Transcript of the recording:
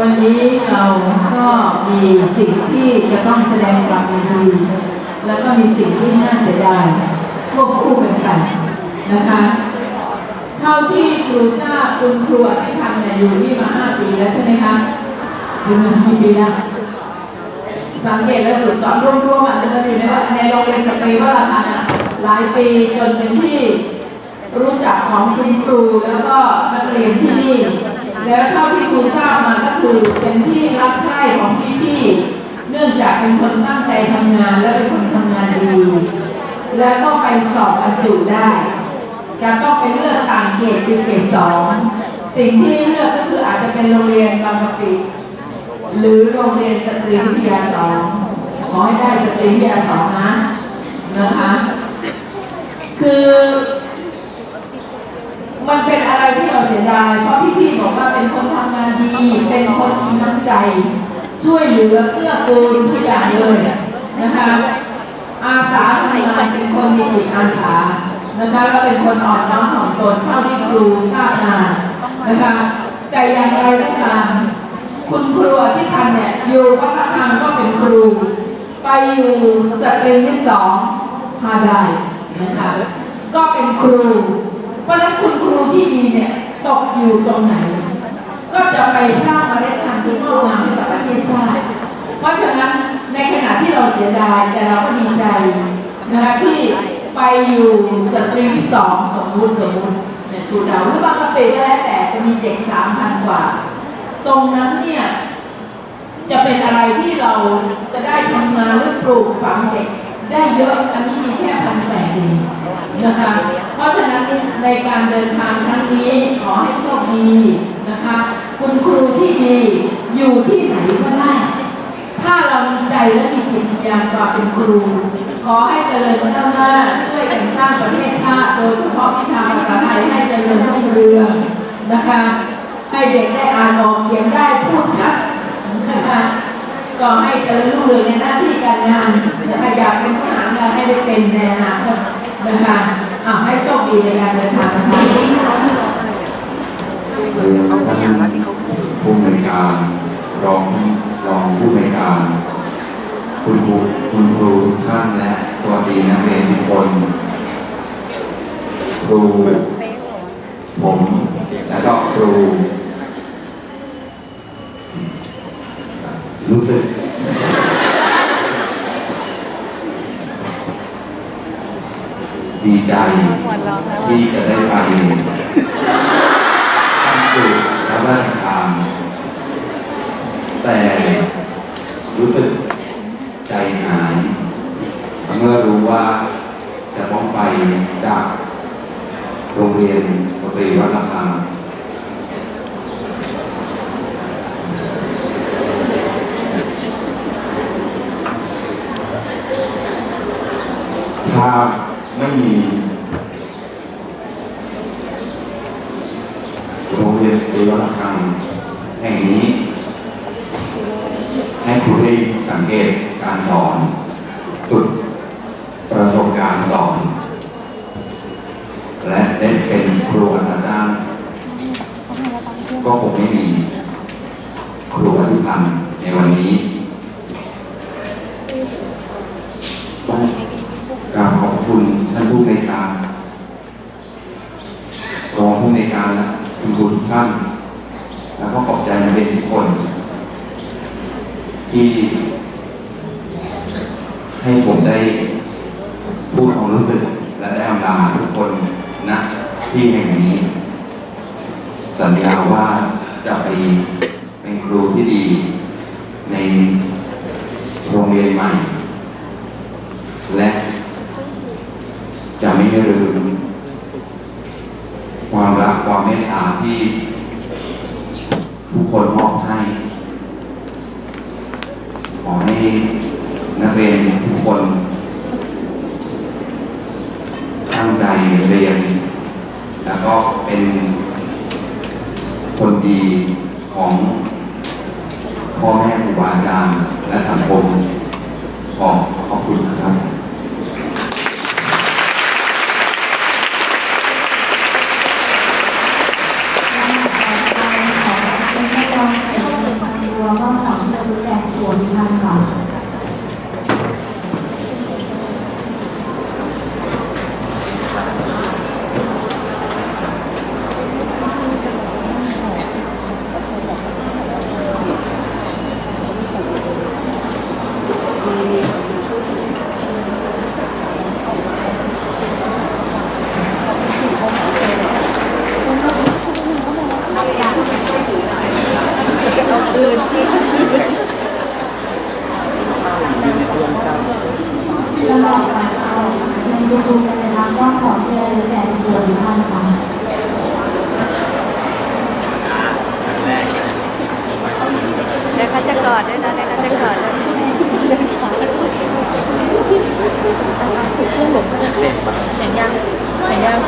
วันนี้เราก็มีสิ่งที่จะต้องแสดงความยินดีแล้วก็มีสิ่งที่น่าเสียดายควบคู่กันไปนะคะเท่าที่ครูทราบคุณครูอธิพันธ์เนี่ยอยู่นี่มาห้าปีแล้วใช่ไหมคะอยู่มากี่ปีแล้วสังเกตและฝึกสอนร่วมๆอะเดินอยู่ในว่าในโรงเรียนสตรีว่าราคานะหลายปีจนเป็นที่รู้จักของคุณครูแล้วก็นักเรียนที่นี่ แล้วเท่าที่ครูทราบมาก็คือเป็นที่รักใคร่ของพี่ๆ เนื่องจากเป็นคนตั้งใจทำงานและเป็นคนทำงานดี แล้วก็ไปสอบบรรจุได้จะต้องไปเลือกต่างเขตคือเขตสองสิ่งที่เลือกก็คืออาจจะเป็นโรงเรียนบางกะปิหรือโรงเรียนสตรีวิทยาสองขอให้ได้สตรีวิทยาสองนะนะคะ คือ มันเป็นอะไรที่เราเสียดาย เพราะพี่ๆบอกว่าเป็นคนทำงานดี เป็นคนมีน้ำใจ ช่วยเหลือเอื้อกูลทุกอย่างเลยนะคะ อาสาทำงานเป็นคนมีจิตอาสา นะคะแล้วเป็นคนอ่อนน้อมถ่อมตนเท่าที่ครูทราบมานะคะแต่อย่างไรก็ตามคุณครูอธิพันเนี่ยอยู่วัดระฆังก็เป็นครู ไปอยู่สตรีที่สองพาได้นะคะก็เป็นครู เพราะฉะนั้นคุณครูที่ดีเนี่ยตกอยู่ตรงไหน ก็จะไปสร้างเมล็ดพันธุ์ที่งอกงามให้กับประเทศชาติ เพราะฉะนั้นในขณะที่เราเสียดาย แต่เราก็ดีใจนะคะที่ไปอยู่สตรีที่สองสมบูรณ์สมบูรณ์เนี่ยครูดาวหรือบางกะปิก็แล้วแต่จะมีเด็กสามพันกว่า ตรงนั้นเนี่ยจะเป็นอะไรที่เราจะได้ทำงานหรือปลูกฝังเด็ก ได้เยอะอันนี้มีแค่พันแปดเองนะคะ เพราะฉะนั้นในการเดินทางครั้งนี้ขอให้โชคดีนะคะ คุณครูที่ดีอยู่ที่ไหนก็ได้ ถ้าเรามีใจและมีจิตวิญญาณความเป็นครู ขอให้เจริญก้าวหน้าช่วยกันสร้างประเทศชาติ โดยเฉพาะวิชาภาษาไทยให้เจริญรุ่งเรืองนะคะให้เด็กได้อ่านออกเขียนได้พูดชัดนะคะ ก็ให้เจริญรุ่งเรืองในหน้าที่การงานนะคะอยากเป็นผู้หารงานให้ได้เป็นในอนาคตนะคะอ่าให้โชคดีในการเดินทางนะคะคือท่านผู้อำนการรองรองผู้อำนการ คุณครูคุณครูท่านและสวัสดีนักเรียนทุกคนครูผมและก็ครู รู้สึก ดีใจที่จะได้ไปตั้งจุดและราชการแต่รู้สึกใจหายเมื่อรู้ว่าจะต้องไปจากโรงเรียนปตรีวัดระฆัง ถ้าไม่มีโรงเรียนสตรีวัฒนธรรมแห่งนี้ ให้ครูได้สังเกตการสอนฝึกประสบการณ์สอน และได้เป็นครูอาจารย์ก็คงไม่มีครูอธิพันธ์ในวันนี้ต้องกราบขอบคุณ ท่านผู้ในการรองผู้ในการและคุณครูทุกท่าน แล้วก็ขอบใจนักเรียนทุกคน ที่ ให้ผมได้พูดความรู้สึกและได้อำลาทุกคนณที่แห่งนี้ สัญญาว่าจะไปเป็นครูที่ดีในโรงเรียนใหม่ และ ไม่ลืมความรักความเมตตาที่ทุกคนมอบให้ ขอให้นักเรียนทุกคน ตั้งใจเรียน แล้วก็เป็นคนดีของพ่อแม่ครูบาอาจารย์และสังคมขอขอบคุณครับ อื่นอยู่ในอารมณ์เศร้าตลอดมาเอามันดูดูกัเลยนะว่าของเจอแต่เดือนท่าค่ะเดี๋ยวเขาจะกอดด้วยนะเดี๋ยวเขาจะกอดด้วยเห็นยังเห็นยัง